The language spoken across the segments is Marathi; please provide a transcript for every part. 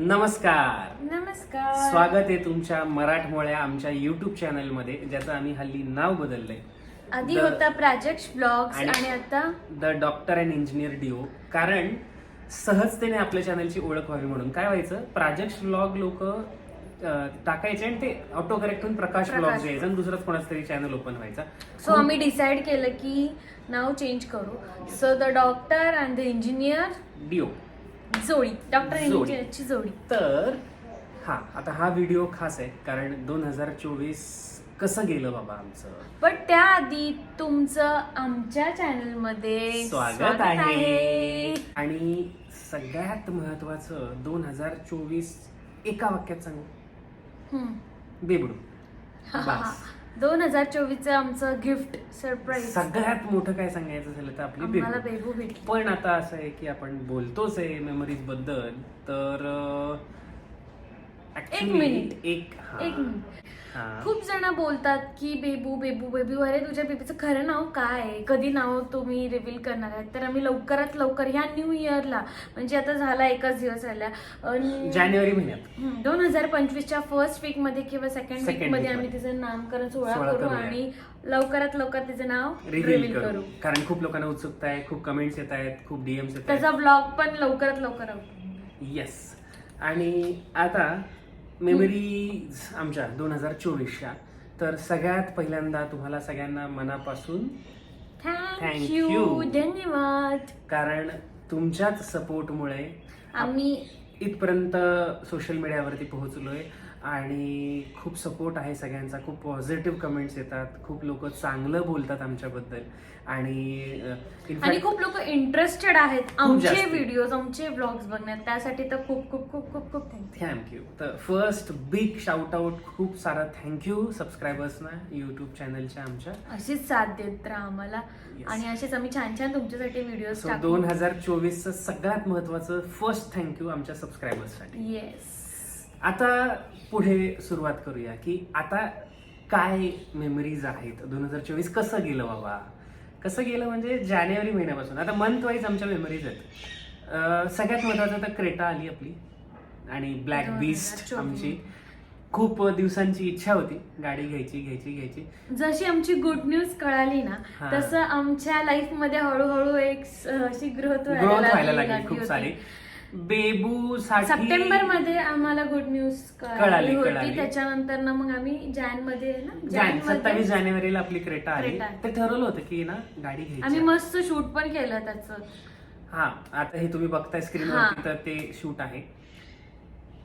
नमस्कार. नमस्कार. स्वागत आहे तुमच्या मराठमोळ्या आमच्या युट्यूब चॅनलमध्ये ज्याचं आम्ही हल्ली नाव बदललंय. आधी द- होता प्राजक्त ब्लॉग्स आणि- आणि आता the doctor and engineer duo कारण सहजतेने आपल्या चॅनलची ओळख व्हावी म्हणून. काय व्हायचं? प्राजक्त ब्लॉग लोक टाकायचे आणि ते ऑटो करेक्ट होऊन प्रकाश ब्लॉग. यायचं आणि दुसराच कोणाचा तरी चॅनल ओपन व्हायचा. सो आम्ही डिसाईड केलं की नाव चेंज करू. So the doctor and the engineer duo जोडी डॉक्टर जोडी. इंजिनियरची जोडी तर हा आता हा व्हिडिओ खास आहे कारण दोन हजार चोवीस कसं गेलं बाबा आमचं पण त्याआधी तुमचं आमच्या चॅनलमध्ये स्वागत आहे आणि सगळ्यात महत्वाचं दोन हजार चोवीस एका वाक्यात सांगू हम्म. बेबडू बस. दोन हजार चोवीसचं आमचं गिफ्ट सरप्राईज सगळ्यात मोठं काय सांगायचं झालं तर आपली आम्हाला बेबू भेटली पण आता असं आहे की आपण बोलतोच आहे मेमरीजबद्दल तर actually मिनिट. एक हा, एक मिनिट. खूप जण बोलतात की बेबू बेबू बेबू अरे तुझ्या बेबीचं खरं नाव काय आहे? कधी नाव तुम्ही रिव्हील करणार आहात? तर आम्ही लवकरात लवकर ह्या न्यू इयरला म्हणजे आता झाला एकच दिवस झाला जानेवारी महिन्यात. दोन हजार पंचवीसच्या फर्स्ट वीकमध्ये किंवा सेकंड वीकमध्ये आम्ही. तिचं नामकरण सोहळा करू. आणि लवकरात लवकर तिचं नाव रिव्हील करू. करू. कारण खूप लोकांना उत्सुकता आहे खूप कमेंट्स येत आहेत खूप डीएम्स येत त्याचा ब्लॉग पण लवकरात लवकर येस आणि आता मेमरीज आमच्या दोन हजार चोवीसच्या. तर सगळ्यात पहिल्यांदा तुम्हाला सगळ्यांना मनापासून Thank you. धन्यवाद. कारण तुमच्याच सपोर्टमुळे आम्ही इथपर्यंत सोशल मीडियावरती पोहोचलोय. आणि खूप सपोर्ट आहे सगळ्यांचा. खूप पॉझिटिव्ह कमेंट्स येतात. खूप लोक चांगलं बोलतात आमच्याबद्दल. आणि आणि खूप लोक इंटरेस्टेड आहेत आमचे. व्हिडिओज आमचे ब्लॉग्स बघण्यात. त्यासाठी तर खूप खूप खूप खूप खूप थँक्यू थँक्यू तर फर्स्ट बिग शाउट आउट खूप सारा थँक्यू सबस्क्रायबर्सना युट्यूब चॅनलच्या आमच्या. अशीच साथ देत राहा आम्हाला. आणि असेच आम्ही छान छान तुमच्यासाठी व्हिडिओ दोन हजार चोवीसचं सगळ्यात महत्वाचं फर्स्ट थँक्यू आमच्या सबस्क्रायबर्ससाठी येस आता पुढे सुरुवात करूया की आता काय मेमरीज आहेत? दोन हजार चोवीस कसं गेलं बाबा? कसं गेलं म्हणजे जानेवारी महिन्यापासून. आता मंथ वाईज आमच्या मेमरीज आहेत. सगळ्यात महत्वाचं तर क्रेटा आली आपली. आणि ब्लॅक 2024. बीस्ट आमची. खूप दिवसांची इच्छा होती. गाडी घ्यायची घ्यायची घ्यायची. जशी आमची गुड न्यूज कळाली ना. तसं आमच्या लाईफमध्ये हळूहळू एक अशी ग्रोथ व्हायला लागली खूप सारी. बेबू सप्टेंबरमध्ये आम्हाला गुड न्यूज कळाली, होती. त्याच्यानंतर ना मग आम्ही जॅनमध्ये सत्तावीस जानेवारीला आपली क्रेटा आली. ते ठरवलं होतं की ना गाडी आम्ही घ्यायची मस्त शूट पण केलं त्याचं. हा आता हे तुम्ही बघताय स्क्रीनवरती हा. तर ते शूट आहे.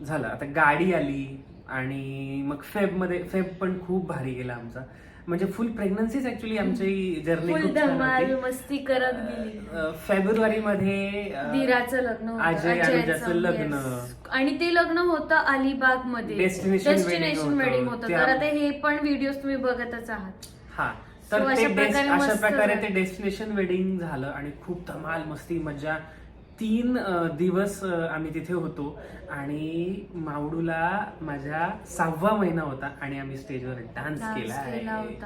झालं. आता गाडी आली आणि मग फेबमध्ये फेब पण खूप भारी गेला आमचा. म्हणजे फुल प्रेग्नन्सीच ऍक्च्युली आमची जर्नी फुल धमाल मस्ती करत गेली. फेब्रुवारी मध्ये धीराचं लग्न अजय अनुजाचं लग्न. आणि ते लग्न होतं अलिबागमध्ये होतं. वेडिंग होतं. तर आता हे पण व्हिडिओ तुम्ही बघतच आहात. हा. तर अशा प्रकारे ते. डेस्टिनेशन वेडिंग झालं आणि खूप धमाल मस्ती मज्जा. तीन दिवस आम्ही तिथे होतो. आणि मावडूला माझ्या सहावा महिना होता आणि आम्ही स्टेजवर डान्स केला केला आहे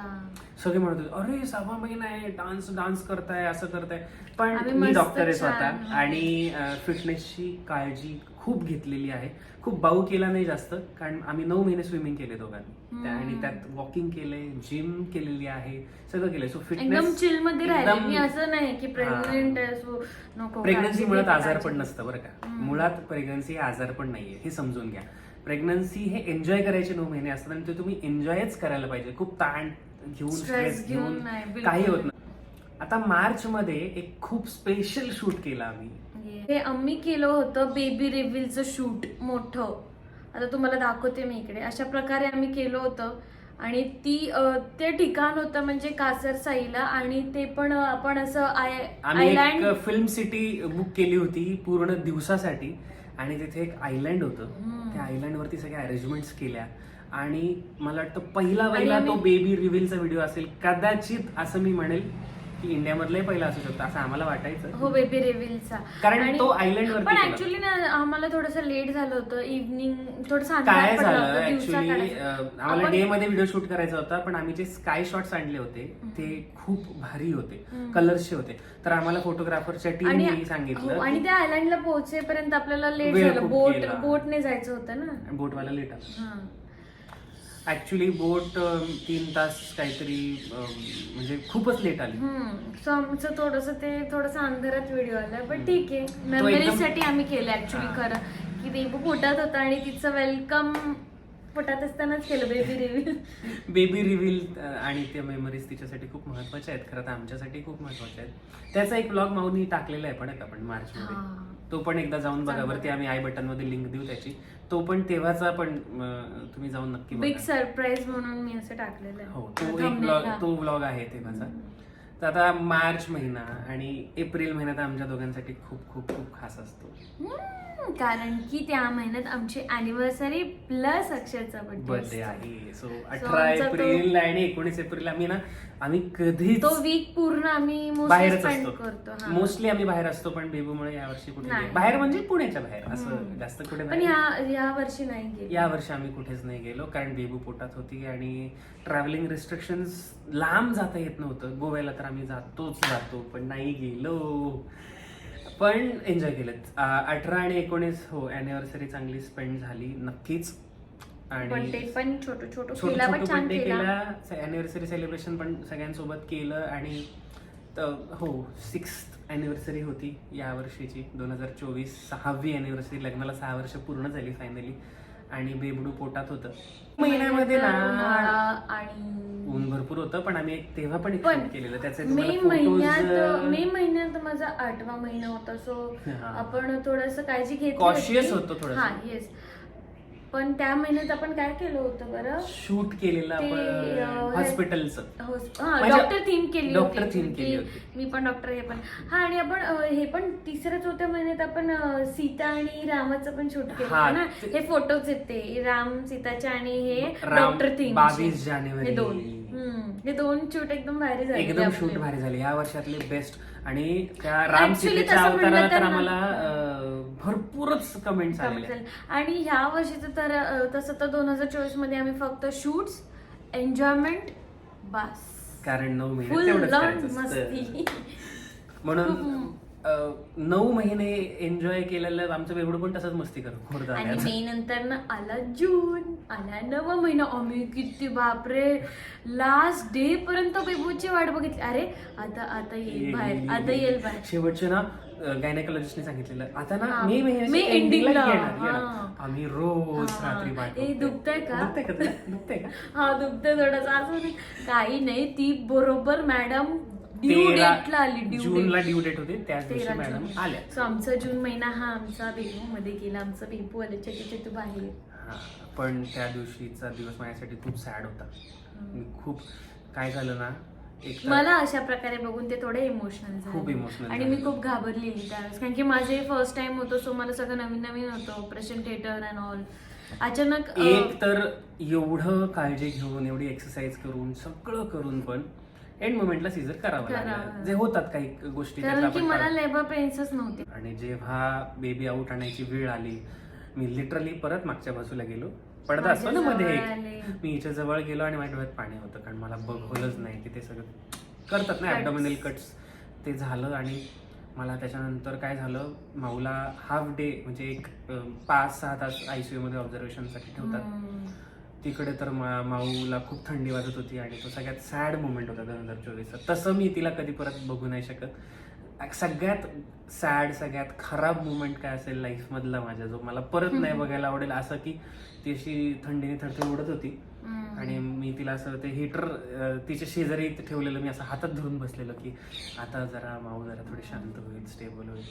सगळे म्हणत होते अरे सहावा महिना आहे डान्स डान्स करताय असं करताय. पण मी डॉक्टर आहे स्वतः. आणि फिटनेसची काळजी खूप घेतलेली आहे. खूप बाऊ केला नाही जास्त कारण आम्ही नऊ महिने स्विमिंग केले दोघांनी. आणि. त्यात वॉकिंग केलंय जिम केलेली आहे सगळं केलंय. सो फिटनेस चिलमध्ये मी असं नाही की प्रेग्नेंट आहे सो नको प्रेग्नन्सी मुळात आजार पण. नसतं बरं का. मुळात प्रेग्नन्सी हे आजार पण नाहीये हे समजून घ्या. प्रेग्नन्सी हे एन्जॉय करायचे नऊ महिने असतात आणि ते तुम्ही एन्जॉयच करायला पाहिजे. खूप ताण घेऊन स्ट्रेस घेऊन. काही होत नाही. आता मार्च मध्ये एक खूप स्पेशल शूट केलं आम्ही. हे आम्ही केलं होतं बेबी रिव्हिलचं शूट मोठं. आता तुम्हाला दाखवते मी इकडे. अशा प्रकारे आम्ही केलं होतं. आणि ती ते ठिकाण होतं म्हणजे कासर साईला आणि ते पण आपण असं आय आयलँड फिल्म सिटी बुक केली होती पूर्ण दिवसासाठी. आणि तिथे एक आयलँड होतं. त्या आयलँड वरती सगळ्या अरेंजमेंट्स केल्या आणि मला वाटतं पहिला पहिला तो बेबी रिव्हिलचा व्हिडिओ असेल कदाचित असं मी म्हणेल की इंडियामधलाही पहिला असू शकतो असं आम्हाला वाटायचं हो बेबी रेव्हिलचा कारण तो आयलंड वरती पण. ऍक्च्युली ना आम्हाला थोडस लेट झालं होतं इव्हनिंग थोडस काय झालं ऍक्च्युली. आम्हाला डे मध्ये व्हिडिओ शूट करायचा होता पण आम्ही जे स्काय शॉट्स आणले होते ते खूप भारी होते. कलर्सचे होते तर आम्हाला फोटोग्राफरच्या टीमने हो, सांगितलं आणि त्या आयलंडला पोहोचेपर्यंत आपल्याला लेट झालं बोट. बोटने जायचं होतं ना बोटवाला लेट आला हा. ऍक्च्युली बोट तीन तास काहीतरी अं, म्हणजे खूपच लेट आली. हम्म. सो आमचं थोडस ते थोडस अंधारात व्हिडिओ आला पण ठीक आहे. एकदम- मेमरीसाठी आम्ही केलं ऍक्च्युली हा. खरं. की बेबू पोटात होता आणि तिचं वेलकम पोटात असतानाच केलं बेबी रिव्हिल बेबी रिव्हील आणि त्या मेमरीज तिच्यासाठी खूप महत्त्वाच्या आहेत. खरं तर आमच्यासाठी खूप महत्त्वाच्या आहेत. त्याचा एक ब्लॉग माऊनी टाकलेला आहे पण आपण मार्च मध्ये तो पण एकदा जाऊन बघा. वरती आम्ही आय बटनमध्ये लिंक देऊ त्याची. तो पण तेव्हाचा पण तुम्ही जाऊन नक्की बिग सरप्राईज म्हणून मी असं टाकलेलं आहे. हो तो एक ब्लॉग. तो ब्लॉग आहे तेव्हाचा तर आता मार्च महिना आणि एप्रिल महिना तर आमच्या दोघांसाठी खूप खूप खूप खास असतो हम्म, कारण की त्या महिन्यात आमची अॅनिव्हर्सरी प्लस अक्षरचा बर्थडे बर्थडे आहे सो अठरा आमचा तो- एप्रिल आणि एकोणीस एप्रिल आम्ही ना आम्ही कधीच तो वीक पूर्ण आम्ही मोस्टली बाहेरच स्पेंड असतो करतो हा. मोस्टली आम्ही बाहेर असतो पण बेबूमुळे यावर्षी कुठे नाही. गेलो. बाहेर म्हणजे पुण्याच्या बाहेर असं हम्म. जास्त कुठे पण नाही या या वर्षी नाही गेलो या वर्षी आम्ही कुठेच नाही गेलो कारण बेबू पोटात होती आणि ट्रॅव्हलिंग रिस्ट्रिक्शन्स लांब जाता येत नव्हतं गोव्याला तर आम्ही जातोच जातो पण नाही गेलो. पण एन्जॉय केलं. अठरा आणि एकोणीस हो अॅनिव्हर्सरी चांगली स्पेंड झाली नक्कीच. आणि पण छोटं छोटं बर्थडे केला अॅनिव्हर्सरी सेलिब्रेशन पण सगळ्यांसोबत केलं आणि हो सिक्स अॅनिव्हर्सरी होती या वर्षीची दोन हजार चोवीस सहावी अॅनिव्हर्सरी लग्नाला सहा वर्ष पूर्ण झाली फायनली आणि बेबडू पोटात होतं महिन्यामध्ये उन्हाळा ना आणि ऊन भरपूर होतं पण आम्ही एक तेव्हा पण एक पण shoot केलेलं त्याचे मे तुम्हाला महिन्यात photos, मे महिन्यात माझा आठवा महिना होता सो हा. आपण थोडस काळजी घेतली Cautious होती. थोडंसं. हा येस पण त्या महिन्यात आपण काय केलं होतं बरं? शूट केलेलं ते, आपण अं, हॉस्पिटलचं होस- म्हणजे डॉक्टर थीम केली डॉक्टर होती. theme केली की होती. मी पण डॉक्टर हे पण हा आणि आपण अं, हे पण तिसऱ्या चौथ्या महिन्यात आपण अं, सीता आणि रामाचं पण शूट केलं हा, होतं ना? ते- हे फोटोज आहेत ते. राम सीताचे आणि हे राम डॉक्टर थीम 22 जानेवारी. हे दोन. हम्म, हे दोन शूट एकदम भारी झाले एकदम शूट भारी झाले. या वर्षातले बेस्ट आणि त्या राम Actually सीतेच्या तसं म्हणलं अवताराला तर तर ना- आम्हाला अं, भरपूरच कमेंट्स आहेत. आणि ह्या वर्षीचं तर अं, तसं तर दोन हजार चोवीसमध्ये आम्ही फक्त शूट्स एन्जॉयमेंट बस. कारण नऊ महिने फुल तेवढंच लॉन करायचं असतं. मस्ती. म्हणून अं, नऊ महिने एन्जॉय केलेलं आमचं बेबडू पण तसंच मस्ती करतो खोडदा आणि मे नंतर ना आला जून आला नवा महिना. आम्ही किती बापरे. लास्ट डे पर्यंत बेबूची वाट बघितली. अरे आता आता येईल बाहेर आता येईल बाहेर. शेवटचे ना गायनेकॉलॉजिस्टने सांगितलेलं आता ना. मे मे महिन्याच्या ending ending ला ला. येणार, येणार. हा. आम्ही रोज हा. रात्री ए. दुखतंय का? दुखतंय का तुला? दुखतंय का हा दुखते थोडंसं असं नाही. काही नाही ती बरोबर मॅडम ड्यू तेरा डेटला आली ड्यू जूनला ड्यू डेट होते त्याच दिवशी मॅडम आल्या सो आमचा जून महिना हा आमचा बेबू मध्ये गेला आमचा बेबू आले छोटे छोटे बाहेर हा, पण त्या दिवशीचा दिवस माझ्यासाठी खूप सॅड होता मी खूप काय झालं ना मला अशा प्रकारे बघून ते थोडे इमोशनल खूप emotional आणि मी. खूप घाबरलेली त्यावेळेस. कारण की माझे फर्स्ट टाइम होतं सो मला सगळं नवीन नवीन होतं ऑपरेशन थिएटर अँड ऑल अचानक एक तर एवढं काळजी घेऊन एवढी एक्सरसाइज करून सगळं करून पण एंड मोमेंटला सीझर करावं लागलं. जे होतात काही गोष्टी कारण की मला लेबर पेन्सच नव्हते. आणि जेव्हा बेबी आऊट आणायची वेळ आली मी लिटरली परत मागच्या बाजूला गेलो. पडदा असतो ना मध्ये एक. मी हिच्या जवळ गेलो आणि माझ्या डोळ्यात पाणी होतं कारण मला बघवलंच नाही की ते सगळं करतात ना Cuts. ॲबडोमिनल कट्स ते झालं आणि मला त्याच्यानंतर काय झालं माऊला हाफ डे म्हणजे एक अं, पाच सहा तास आयसीयू मध्ये ऑब्झर्वेशनसाठी ठेवतात. तिकडे तर मा- माऊला खूप थंडी वाजत होती आणि तो सगळ्यात सॅड मुवमेंट होता दोन हजार चोवीसचा तसं मी तिला कधी परत बघू नाही शकत सगळ्यात सॅड सगळ्यात खराब मुवमेंट काय असेल लाईफ मधला माझ्या? जो मला परत नाही बघायला आवडेल असं की ती अशी थंडीने थरथर उडत होती. आणि मी तिला असं ते हिटर तिच्या शेजारी ठेवलेलं मी असं हातात धरून बसलेलो की आता जरा माऊ जरा थोडी शांत होईल स्टेबल होईल.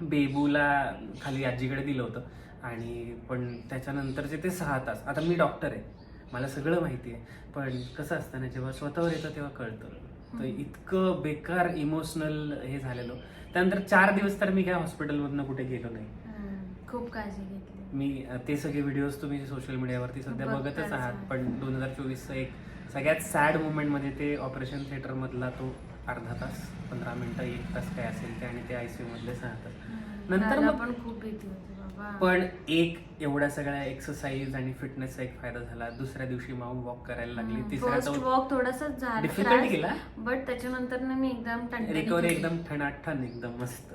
बेबूला खाली आजीकडे दिलं होतं. आणि पण त्याच्यानंतरचे ते सहा तास आता मी डॉक्टर आहे. मला सगळं माहिती आहे. पण कसं असतं ना जेव्हा स्वतःवर येतं तेव्हा कळतं. तर इतकं बेकार इमोशनल हे झालेलं. त्यानंतर चार दिवस तर मी काय हॉस्पिटलमधनं कुठे गेलो नाही. खूप काळजी घेतली. मी ते सगळे व्हिडिओज तुम्ही सोशल मीडियावरती सध्या बघताच आहात. पण दोन हजार चोवीसचा एक सगळ्यात सॅड मुवमेंटमध्ये ते ऑपरेशन थिएटर मधला तो अर्धा तास पंधरा मिनिटं एक तास काय असेल ते आणि ते आयसीयू मधले सहा तास. नंतर मग- पण खूप भीती होती. पण एक एवढ्या सगळ्या एक्सरसाइज आणि फिटनेसचा एक फायदा झाला. दुसऱ्या दिवशी माऊ वॉक करायला लागली. तिसऱ्या वॉक थोडासा डिफिकल्ट गेला बट त्याच्यानंतर ना मी एकदम रिकव्हरी. एकदम ठणाठण एकदम मस्त.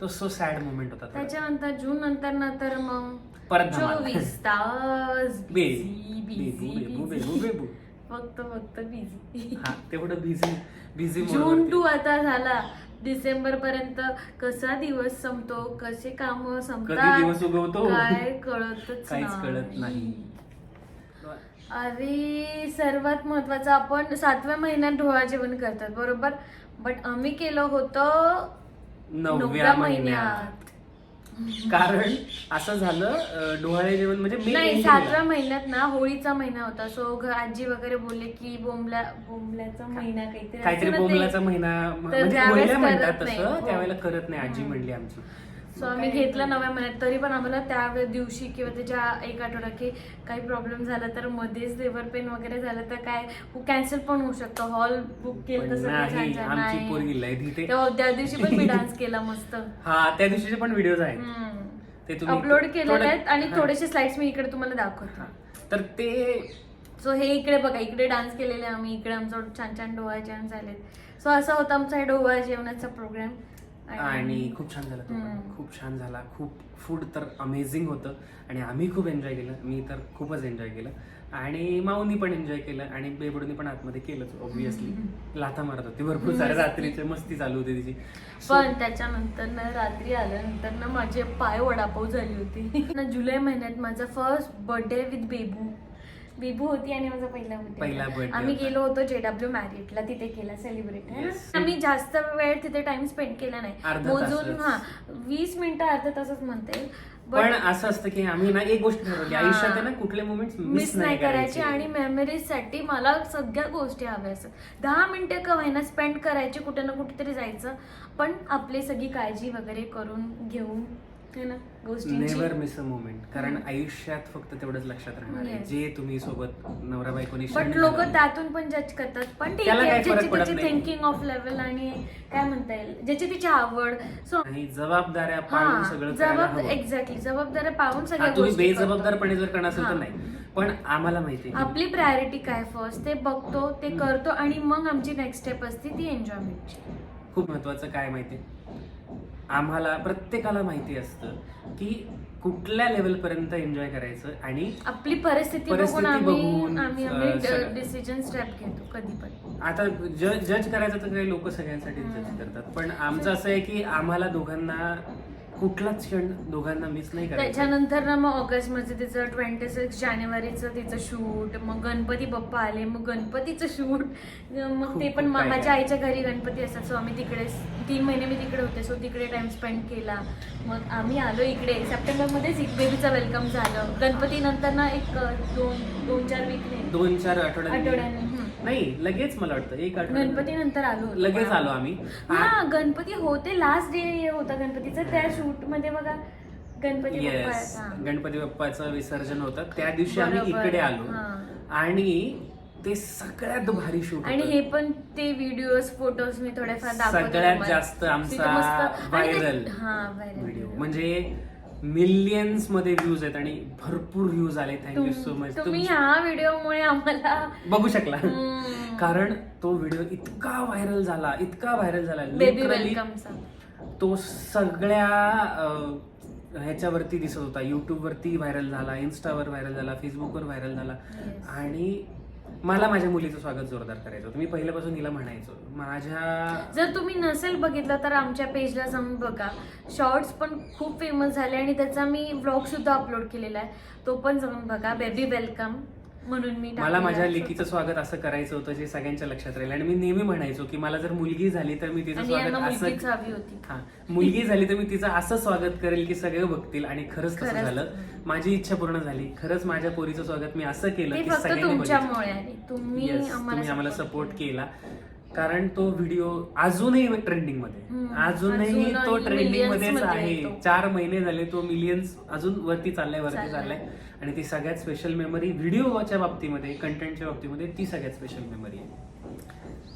तो सो सॅड मोमेंट होता. त्याच्यानंतर जून नंतर नंतर मग परत. चोवीस तास फक्त फक्त बिझी हा तेवढं बिझी बिझी जून टू आता झाला. डिसेंबर पर्यंत कसा दिवस संपतो कसे काम कधी संपतात दिवस उगवतो? काय कळतच काहीच कळत नाही. अरे सर्वात महत्वाचं आपण सातव्या महिन्यात डोळा जेवण करतात बरोबर? बट आम्ही केलं होतं नवव्या महिन्यात. कारण असं झालं डोहाळे जेवण म्हणजे मे नाही सातव्या. महिन्यात ना होळीचा महिना होता सो घ- आजी वगैरे बोलले की बोंबल्या बोंबल्याचा महिना काहीतरी काहीतरी असतं ना ते. बोमलाचा महिना म्हणजे त्यावेळेस करत म्हणतात नाही. तसं हो. त्यावेळेला करत नाही आजी. म्हणली आमची सो आम्ही घेतलं नव्या महिन्यात तरी पण आम्हाला त्या दिवशी किंवा त्याच्या एक आठवडा की काही प्रॉब्लेम झाला तर मध्येच लिव्हर पेन वगैरे झालं तर काय? कॅन्सल पण होऊ शकतं. हॉल बुक केलं तसं त्या दिवशी पण मी डान्स केला मस्त. हा त्या दिवशीचे पण व्हिडिओज आहेत. ते अपलोड केलेले आहेत आणि. थोडेसे स्लाइड्स मी इकडे तुम्हाला दाखवतो. तर ते सो हे इकडे बघा इकडे डान्स केलेले आम्ही. इकडे आमचं छान छान डोहा जेवण झालेत. सो असा होता आमचा डोहा जेवणाचा प्रोग्राम आणि खूप छान झाला तो. खूप छान झाला. खूप फूड तर अमेझिंग होतं. आणि आम्ही खूप एन्जॉय केलं. मी तर खूपच एन्जॉय केलं. आणि माऊनी पण एन्जॉय केलं. आणि बेबडूनी पण आतमध्ये केलंच ऑब्विसली लाथा मारत होती. भरपूर सारे. रात्रीचे मस्ती चालू होती तिची. पण त्याच्यानंतर ना रात्री आल्यानंतर ना माझे पाय वडापाव झाली होती. ना जुलै महिन्यात माझा first birthday with Bebu Bebu होती आणि माझा पहिला birthday आम्ही होता. गेलो होतो जेडब्ल्यू मॅरिटला तिथे केला सेलिब्रेट Yes. आम्ही जास्त वेळ तिथे टाइम स्पेंड केला नाही अर्धा मोजून तासच. हा वीस मिनिटं अर्धा तासच म्हणता येईल पण असं असतं की आम्ही ना एक गोष्ट ठरवली हा. आयुष्यात आहे ना कुठले मोमेंट मिस नाही करायचे आणि मेमरीजसाठी मला सगळ्या गोष्टी हव्या असतात दहा मिनिटं का होईना स्पेंड करायचे कुठे ना कुठेतरी जायचं पण आपली सगळी काळजी वगैरे करून घेऊन है ना गोष्टींची नेव्हर मिस अ मोमेंट कारण आयुष्यात फक्त तेवढंच लक्षात राहणार आहे Yes. जे तुम्ही सोबत नवरा बायकोनी क्षण लोक. त्यातून पण जज करतात पण ठीक त्याला आहे काही फरक ज्याची पडत त्याची नाही. थिंकिंग ऑफ लेवल आणि काय म्हणता येईल ज्याची तिची आवड सो आणि जबाबदाऱ्या पाळून हा सगळं करायला जबाब हवं. एक्झॅक्टली जबाबदाऱ्या पाहून हा, सगळ्या तुम्ही गोष्टी करतो. बेजबाबदारपणे जर करणार असेल तर हा. नाही पण आम्हाला माहिती आहे आपली प्रायोरिटी काय फर्स्ट ते बघतो ते. करतो आणि मग आमची नेक्स्ट स्टेप असते ती एन्जॉयमेंटची खूप महत्वाचं काय माहिती आम्हाला प्रत्येकाला माहिती असतं की कुठल्या लेवल पर्यंत एन्जॉय करायचं आणि आपली परिस्थिती बघून परिस्थिती बघून, आम्ही आम्ही. डिसिजन स्टेप घेतो कधी पण आता जज जज करायचं तर काही लोक सगळ्यांसाठी जज. करतात पण आमचं असं आहे की आम्हाला दोघांना कुठलाच क्षण दोघांना मिस नाही त्याच्यानंतर ना मग ऑगस्टमध्ये तिचं ट्वेंटी सिक्स जानेवारीचं तिचं शूट मग गणपती बाप्पा आले मग गणपतीचं शूट मग ते पण माझ्या. आईच्या घरी गणपती असतात सो आम्ही तिकडे तीन महिने मी तिकडे होते. सो तिकडे टाइम स्पेंड केला. मग आम्ही आलो इकडे. सप्टेंबर मध्येच बेबीचं वेलकम झालं. गणपती नंतर ना एक दोन दोन चार वीकने दोन चार आठवड्यांनी. नाही लगेच मला वाटतं. एक गणपती आठवड्या नंतर आलो. लगेच आलो आम्ही. हा गणपती होते. लास्ट डे होता गणपतीचा. त्या शूट मध्ये बघा गणपती येस बाप्पा. गणपती बाप्पाचं विसर्जन होतं त्या दिवशी आम्ही बरोबर. इकडे आलो हा. आणि ते सगळ्यात भारी शूट आणि हे पण ते व्हिडिओज फोटोज मी थोडेफार दाखवते सगळ्यात तुम्हाला. जास्त आमचा तिथे मस्त- आणि ते- viral हा व्हायरल व्हिडिओ म्हणजे मिलियन्समध्ये व्ह्यूज आहेत आणि भरपूर व्ह्यूज आले थँक्यू सो मच तुम्ही ह्या व्हिडिओमुळे आम्हाला बघू शकला हम्म. कारण तो व्हिडिओ इतका व्हायरल झाला इतका व्हायरल झाला बेबी Literally वेलकमचा तो सगळ्या ह्याच्यावरती दिसत होता. युट्यूब वरती व्हायरल झाला इन्स्टावर व्हायरल झाला फेसबुकवर व्हायरल झाला. आणि मला माझ्या मुलीचं स्वागत जोरदार करायचं होतं. मी पहिल्यापासून हिला म्हणायचो. माझ्या जर तुम्ही नसेल बघितलं तर आमच्या पेजला जाऊन बघा. शॉर्ट्स पण खूप फेमस झाले आणि त्याचा मी व्लॉग सुद्धा अपलोड केलेला आहे. तो पण जाऊन बघा. बेबी वेलकम म्हणून मी मला माझ्या. लेकीचं स्वागत असं करायचं होतं जे सगळ्यांच्या लक्षात राहील आणि मी नेहमी म्हणायचो की मला जर मुलगी झाली तर मी तिचं स्वागत असं हा मुलगी झाली तर मी तिचं असं स्वागत करेल की सगळे बघतील आणि खरंच तसं खरंच. झालं माझी इच्छा पूर्ण झाली खरंच माझ्या पोरीचं स्वागत मी असं केलं की सगळ्यांनी तुम्ही आम्हाला सपोर्ट केला. कारण तो व्हिडिओ अजूनही ट्रेंडिंगमध्ये. अजूनही तो ट्रेंडिंग मध्येच मध्ये आहे. चार महिने झाले तो मिलियन्स अजून वरती चाललाय वरती चाललाय. आणि ती सगळ्यात स्पेशल मेमरी व्हिडिओच्या बाबतीमध्ये कंटेंटच्या बाबतीमध्ये ती सगळ्यात स्पेशल मेमरी आहे.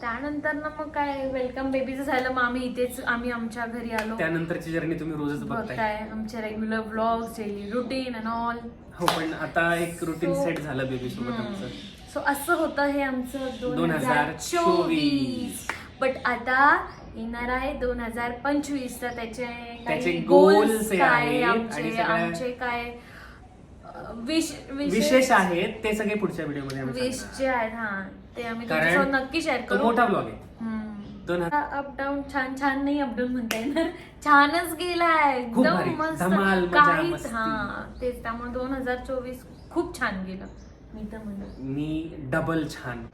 त्यानंतर ना मग काय वेलकम बेबीचं झालं मग आम्ही इथेच आम्ही आमच्या घरी आलो. त्यानंतरची जर्नी तुम्ही रोजच बघताय. आमचे regular blogs daily routine and all हो पण आता एक रुटीन सेट झालं बेबी सोबत आमचं. सो असं होतं हे आमचं दोन हजार 2024. चोवीस. बट आता येणार आहे दोन हजार पंचवीस. तर त्याचे हे काय आमचे आमचे काय? विश विशेष आहेत ते सगळे पुढच्या व्हिडिओमध्ये आम्ही विश सांगणार. जे आहेत हा ते आम्ही कारण तुमच्यासोबत नक्की शेअर तो करू. मोठा ब्लॉग आहे. दोन हजार- अपडाऊन छान छान नाही अपडाऊन म्हणता येणार. छानच गेलाय. खूप एकदम भारी. मस्त. धमाल, मजा, काहीच मस्ती. हा तेच त्यामुळे दोन हजार चोवीस खूप छान गेलं. मी तर म्हणत मी डबल छान.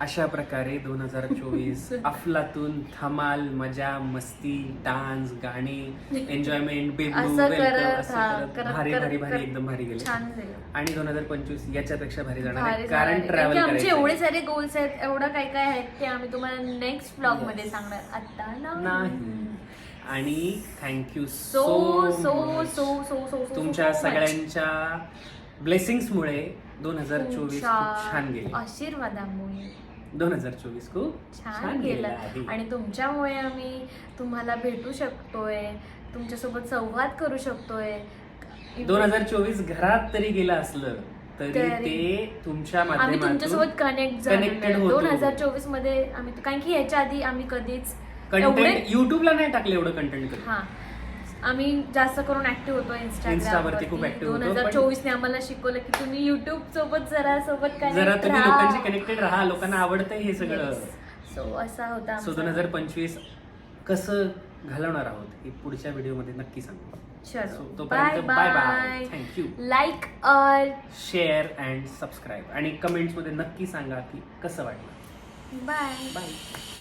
अशा प्रकारे दोन हजार चोवीस अफलातून धमाल मजा मस्ती डान्स गाणे एन्जॉयमेंट असं करत हा भारी करत भारी भारी करत एकदम भारी गेले. छान झालं. आणि दोन हजार पंचवीस याच्यापेक्षा भारी जाणार आहे. भारी कारण झालं. ट्रॅव्हल कारण की आमचे एवढे सारे गोल्स आहेत एवढं काय काय आहेत ते आम्ही तुम्हाला नेक्स्ट ब्लॉगमध्ये. सांगणार. आता नाही. आणि thank you so so so so so so तुमच्या सगळ्यांच्या ब्लेसिंग्समुळे दोन हजार चोवीस खूप छान गेले. आशीर्वादामुळे. दोन हजार चोवीस खूप छान गेलं आहे. आणि तुमच्यामुळे आम्ही तुम्हाला भेटू शकतोय तुमच्यासोबत संवाद करू शकतोय. दोन हजार चोवीस घरात तरी गेलं असलं तरी तरी ते तुमच्या आम्ही तुमच्यासोबत कनेक्ट connected झालो होतो. दोन हजार चोवीसमध्ये आम्ही कारण की ह्याच्या आधी आम्ही कधीच कंटेंट एवढे युट्यूबला नाही टाकलं एवढं कंटेंट हा. आम्ही जास्त करून ऍक्टिव्ह होतो इंस्टाग्राम खूप active दोन हजार चोवीस ने आम्हाला शिकवलं की तुम्ही युट्यूब सोबत जरा सोबत जरा तुम्ही लोकांशी कनेक्टेड राहा लोकांना आवडतंय हे सगळं. सो असा होता सो. दोन हजार पंचवीस कसं घालवणार आहोत हे पुढच्या व्हिडिओमध्ये नक्की सांगू. चलो. Bye bye thank you like all share and subscribe आणि कमेंट्समध्ये नक्की सांगा की कसं वाटलं. Bye bye